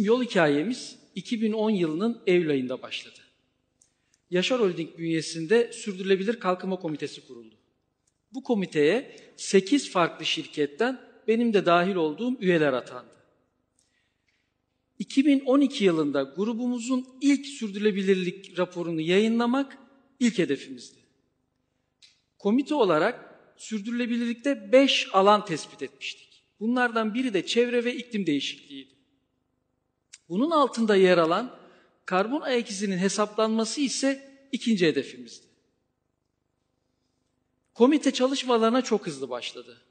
Yol hikayemiz 2010 yılının Eylül ayında başladı. Yaşar Holding bünyesinde Sürdürülebilir Kalkınma Komitesi kuruldu. Bu komiteye 8 farklı şirketten benim de dahil olduğum üyeler atandı. 2012 yılında grubumuzun ilk sürdürülebilirlik raporunu yayınlamak ilk hedefimizdi. Komite olarak sürdürülebilirlikte 5 alan tespit etmiştik. Bunlardan biri de çevre ve iklim değişikliğiydi. Bunun altında yer alan karbon ayak izinin hesaplanması ise ikinci hedefimizdi. Komite çalışmalarına çok hızlı başladı.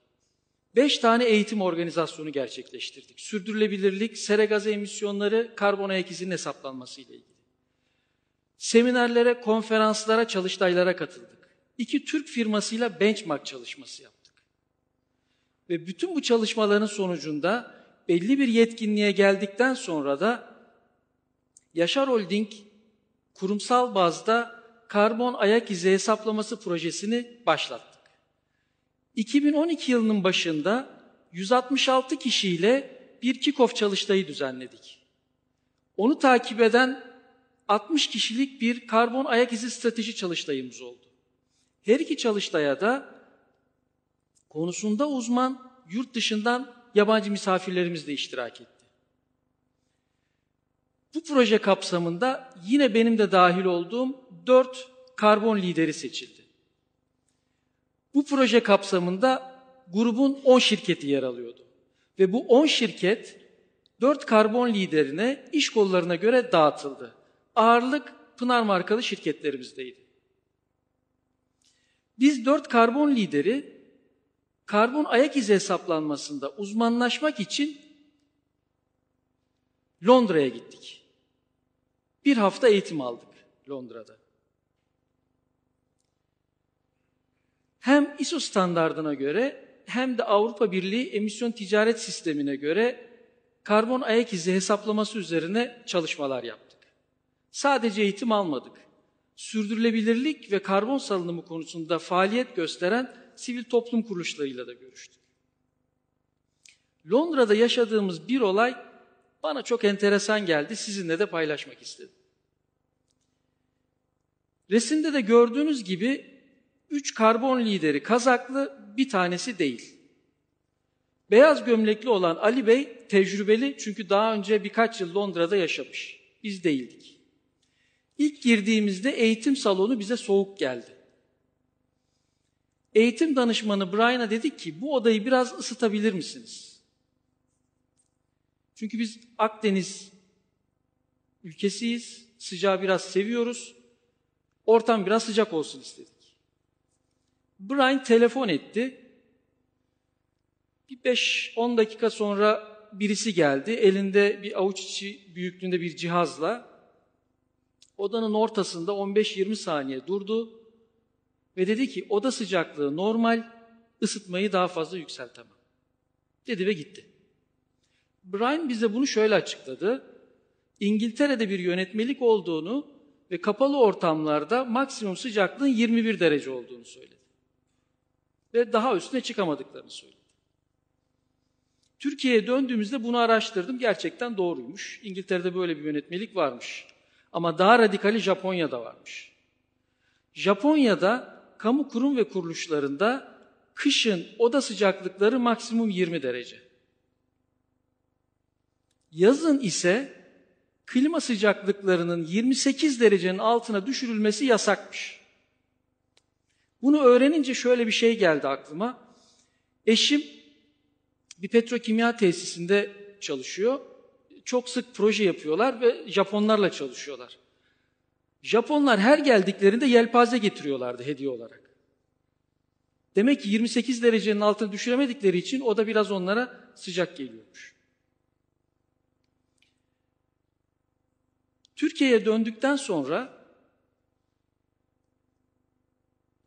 Beş tane eğitim organizasyonu gerçekleştirdik. Sürdürülebilirlik, sera gazı emisyonları, karbon ayak izinin hesaplanması ile ilgili. Seminerlere, konferanslara, çalıştaylara katıldık. İki Türk firmasıyla benchmark çalışması yaptık. Ve bütün bu çalışmaların sonucunda belli bir yetkinliğe geldikten sonra da Yaşar Holding kurumsal bazda karbon ayak izi hesaplaması projesini başlattık. 2012 yılının başında 166 kişiyle bir kick-off çalıştayı düzenledik. Onu takip eden 60 kişilik bir karbon ayak izi strateji çalıştayımız oldu. Her iki çalıştaya da konusunda uzman yurt dışından yabancı misafirlerimiz de iştirak etti. Bu proje kapsamında yine benim de dahil olduğum dört karbon lideri seçildi. Bu proje kapsamında grubun 10 şirketi yer alıyordu. Ve bu 10 şirket 4 karbon liderine iş kollarına göre dağıtıldı. Ağırlık Pınar markalı şirketlerimizdeydi. Biz 4 karbon lideri karbon ayak izi hesaplanmasında uzmanlaşmak için Londra'ya gittik. Bir hafta eğitim aldık Londra'da. Hem ISO standardına göre hem de Avrupa Birliği emisyon ticaret sistemine göre karbon ayak izi hesaplaması üzerine çalışmalar yaptık. Sadece eğitim almadık. Sürdürülebilirlik ve karbon salınımı konusunda faaliyet gösteren sivil toplum kuruluşlarıyla da görüştük. Londra'da yaşadığımız bir olay bana çok enteresan geldi. Sizinle de paylaşmak istedim. Resimde de gördüğünüz gibi üç karbon lideri kazaklı bir tanesi değil. Beyaz gömlekli olan Ali Bey tecrübeli çünkü daha önce birkaç yıl Londra'da yaşamış. Biz değildik. İlk girdiğimizde eğitim salonu bize soğuk geldi. Eğitim danışmanı Brian'a dedik ki bu odayı biraz ısıtabilir misiniz? Çünkü biz Akdeniz ülkesiyiz, sıcağı biraz seviyoruz. Ortam biraz sıcak olsun istedik. Brian telefon etti. Bir 5-10 dakika sonra birisi geldi. Elinde bir avuç içi büyüklüğünde bir cihazla. Odanın ortasında 15-20 saniye durdu. Ve dedi ki oda sıcaklığı normal, ısıtmayı daha fazla yükseltemem. Dedi ve gitti. Brian bize bunu şöyle açıkladı. İngiltere'de bir yönetmelik olduğunu ve kapalı ortamlarda maksimum sıcaklığın 21 derece olduğunu söyledi. Ve daha üstüne çıkamadıklarını söyledi. Türkiye'ye döndüğümüzde bunu araştırdım. Gerçekten doğruymuş. İngiltere'de böyle bir yönetmelik varmış. Ama daha radikali Japonya'da varmış. Japonya'da kamu kurum ve kuruluşlarında kışın oda sıcaklıkları maksimum 20 derece. Yazın ise klima sıcaklıklarının 28 derecenin altına düşürülmesi yasakmış. Bunu öğrenince şöyle bir şey geldi aklıma. Eşim bir petrokimya tesisinde çalışıyor. Çok sık proje yapıyorlar ve Japonlarla çalışıyorlar. Japonlar her geldiklerinde yelpaze getiriyorlardı hediye olarak. Demek ki 28 derecenin altına düşüremedikleri için o da biraz onlara sıcak geliyormuş. Türkiye'ye döndükten sonra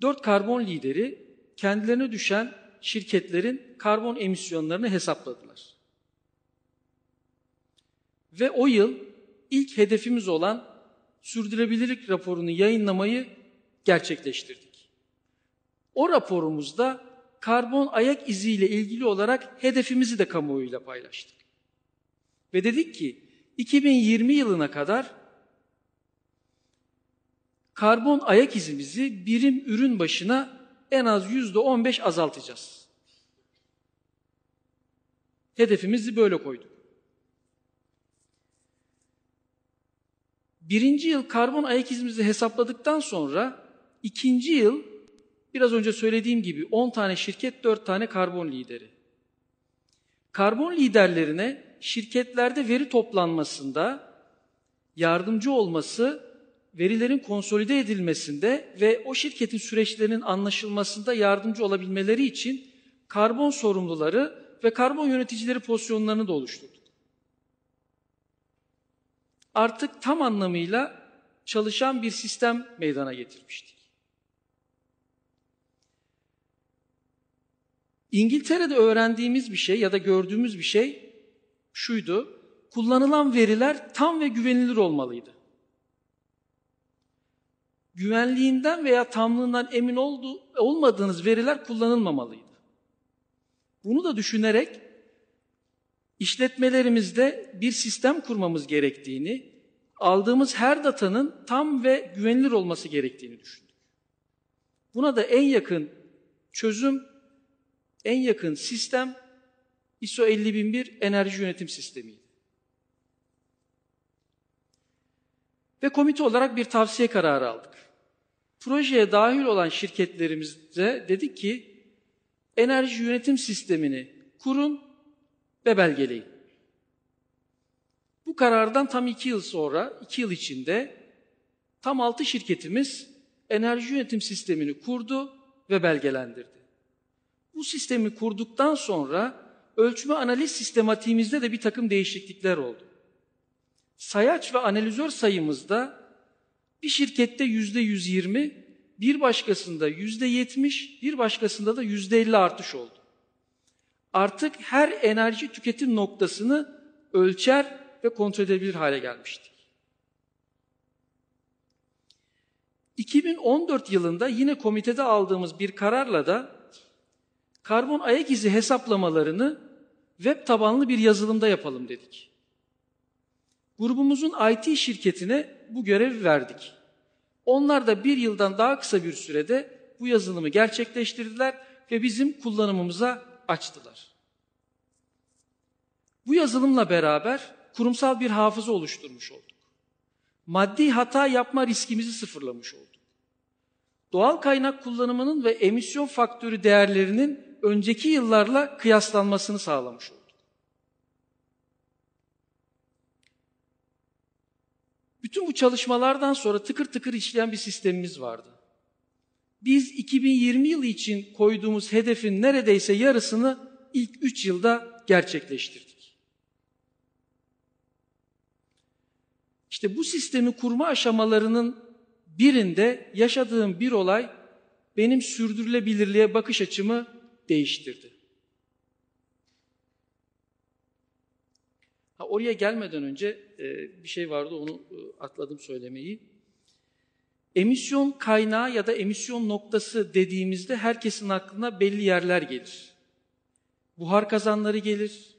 dört karbon lideri kendilerine düşen şirketlerin karbon emisyonlarını hesapladılar. Ve o yıl ilk hedefimiz olan sürdürülebilirlik raporunu yayınlamayı gerçekleştirdik. O raporumuzda karbon ayak iziyle ilgili olarak hedefimizi de kamuoyuyla paylaştık. Ve dedik ki 2020 yılına kadar karbon ayak izimizi birim ürün başına en az yüzde on beş azaltacağız. Hedefimizi böyle koyduk. Birinci yıl karbon ayak izimizi hesapladıktan sonra ikinci yıl biraz önce söylediğim gibi 10 tane şirket 4 tane karbon lideri. Karbon liderlerine şirketlerde veri toplanmasında yardımcı olması, verilerin konsolide edilmesinde ve o şirketin süreçlerinin anlaşılmasında yardımcı olabilmeleri için karbon sorumluları ve karbon yöneticileri pozisyonlarını da oluşturduk. Artık tam anlamıyla çalışan bir sistem meydana getirmiştik. İngiltere'de öğrendiğimiz bir şey ya da gördüğümüz bir şey şuydu. Kullanılan veriler tam ve güvenilir olmalıydı. Güvenliğinden veya tamlığından emin oldu, olmadığınız veriler kullanılmamalıydı. Bunu da düşünerek işletmelerimizde bir sistem kurmamız gerektiğini, aldığımız her datanın tam ve güvenilir olması gerektiğini düşündük. Buna da en yakın çözüm, en yakın sistem ISO 50001 enerji yönetim sistemiydi. Ve komite olarak bir tavsiye kararı aldık. Projeye dahil olan şirketlerimize dedik ki enerji yönetim sistemini kurun ve belgeleyin. Bu karardan tam iki yıl sonra, iki yıl içinde tam altı şirketimiz enerji yönetim sistemini kurdu ve belgelendirdi. Bu sistemi kurduktan sonra ölçme analiz sistematiğimizde de bir takım değişiklikler oldu. Sayaç ve analizör sayımızda bir şirkette yüzde 120, bir başkasında yüzde 70, bir başkasında da yüzde 50 artış oldu. Artık her enerji tüketim noktasını ölçer ve kontrol edebilir hale gelmiştik. 2014 yılında yine komitede aldığımız bir kararla da karbon ayak izi hesaplamalarını web tabanlı bir yazılımda yapalım dedik. Grubumuzun IT şirketine bu görevi verdik. Onlar da bir yıldan daha kısa bir sürede bu yazılımı gerçekleştirdiler ve bizim kullanımımıza açtılar. Bu yazılımla beraber kurumsal bir hafıza oluşturmuş olduk. Maddi hata yapma riskimizi sıfırlamış olduk. Doğal kaynak kullanımının ve emisyon faktörü değerlerinin önceki yıllarla kıyaslanmasını sağlamış olduk. Bütün bu çalışmalardan sonra tıkır tıkır işleyen bir sistemimiz vardı. Biz 2020 yılı için koyduğumuz hedefin neredeyse yarısını ilk 3 yılda gerçekleştirdik. İşte bu sistemi kurma aşamalarının birinde yaşadığım bir olay benim sürdürülebilirliğe bakış açımı değiştirdi. Ha, oraya gelmeden önce e, bir şey vardı onu e, atladım söylemeyi. Emisyon kaynağı ya da emisyon noktası dediğimizde herkesin aklına belli yerler gelir. Buhar kazanları gelir,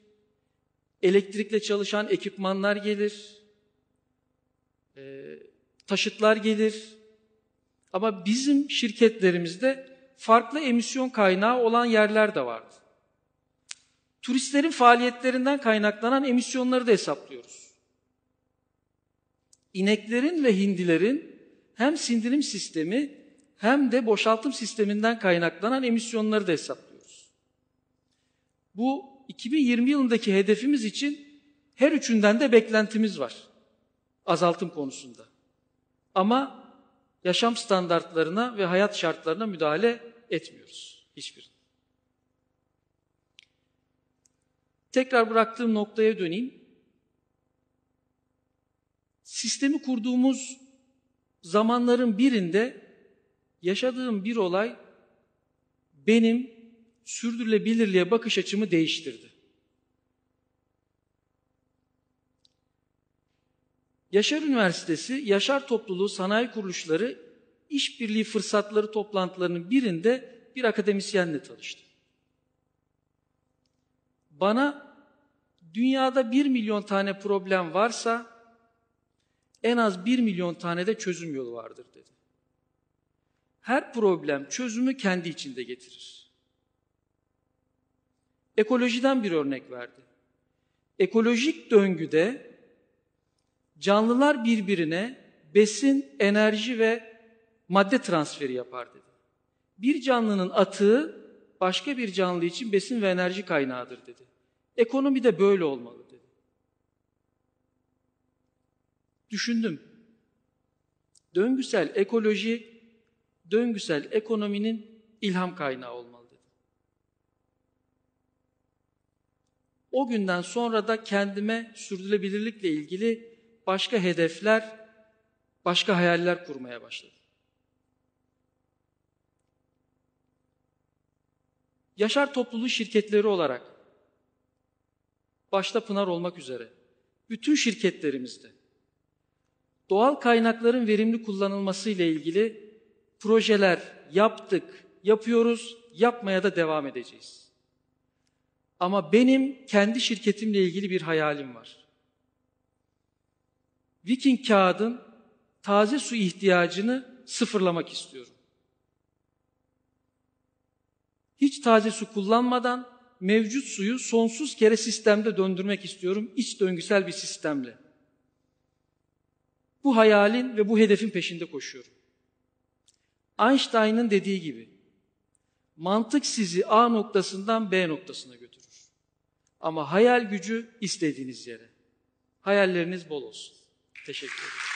elektrikle çalışan ekipmanlar gelir, e, taşıtlar gelir. Ama bizim şirketlerimizde farklı emisyon kaynağı olan yerler de vardı. Turistlerin faaliyetlerinden kaynaklanan emisyonları da hesaplıyoruz. İneklerin ve hindilerin hem sindirim sistemi hem de boşaltım sisteminden kaynaklanan emisyonları da hesaplıyoruz. Bu 2020 yılındaki hedefimiz için her üçünden de beklentimiz var azaltım konusunda. Ama yaşam standartlarına ve hayat şartlarına müdahale etmiyoruz. Hiçbir. Tekrar bıraktığım noktaya döneyim. Sistemi kurduğumuz zamanların birinde yaşadığım bir olay benim sürdürülebilirliğe bakış açımı değiştirdi. Yaşar Üniversitesi, Yaşar Topluluğu Sanayi Kuruluşları işbirliği fırsatları toplantılarının birinde bir akademisyenle tanıştım. Bana dünyada 1 milyon tane problem varsa en az 1 milyon tane de çözüm yolu vardır dedi. Her problem çözümü kendi içinde getirir. Ekolojiden bir örnek verdi. Ekolojik döngüde canlılar birbirine besin, enerji ve madde transferi yapar dedi. Bir canlının atığı başka bir canlı için besin ve enerji kaynağıdır dedi. Ekonomi de böyle olmalı Düşündüm. Döngüsel ekoloji, döngüsel ekonominin ilham kaynağı olmalı dedi. O günden sonra da kendime sürdürülebilirlikle ilgili başka hedefler, başka hayaller kurmaya başladım. Yaşar topluluğu şirketleri olarak başta Pınar olmak üzere bütün şirketlerimizde doğal kaynakların verimli kullanılması ile ilgili projeler yaptık, yapıyoruz, yapmaya da devam edeceğiz. Ama benim kendi şirketimle ilgili bir hayalim var. Viking kağıdın taze su ihtiyacını sıfırlamak istiyorum. Hiç taze su kullanmadan mevcut suyu sonsuz kere sistemde döndürmek istiyorum, iç döngüsel bir sistemle. Bu hayalin ve bu hedefin peşinde koşuyorum. Einstein'ın dediği gibi, mantık sizi A noktasından B noktasına götürür. Ama hayal gücü istediğiniz yere. Hayalleriniz bol olsun. Teşekkür ederim.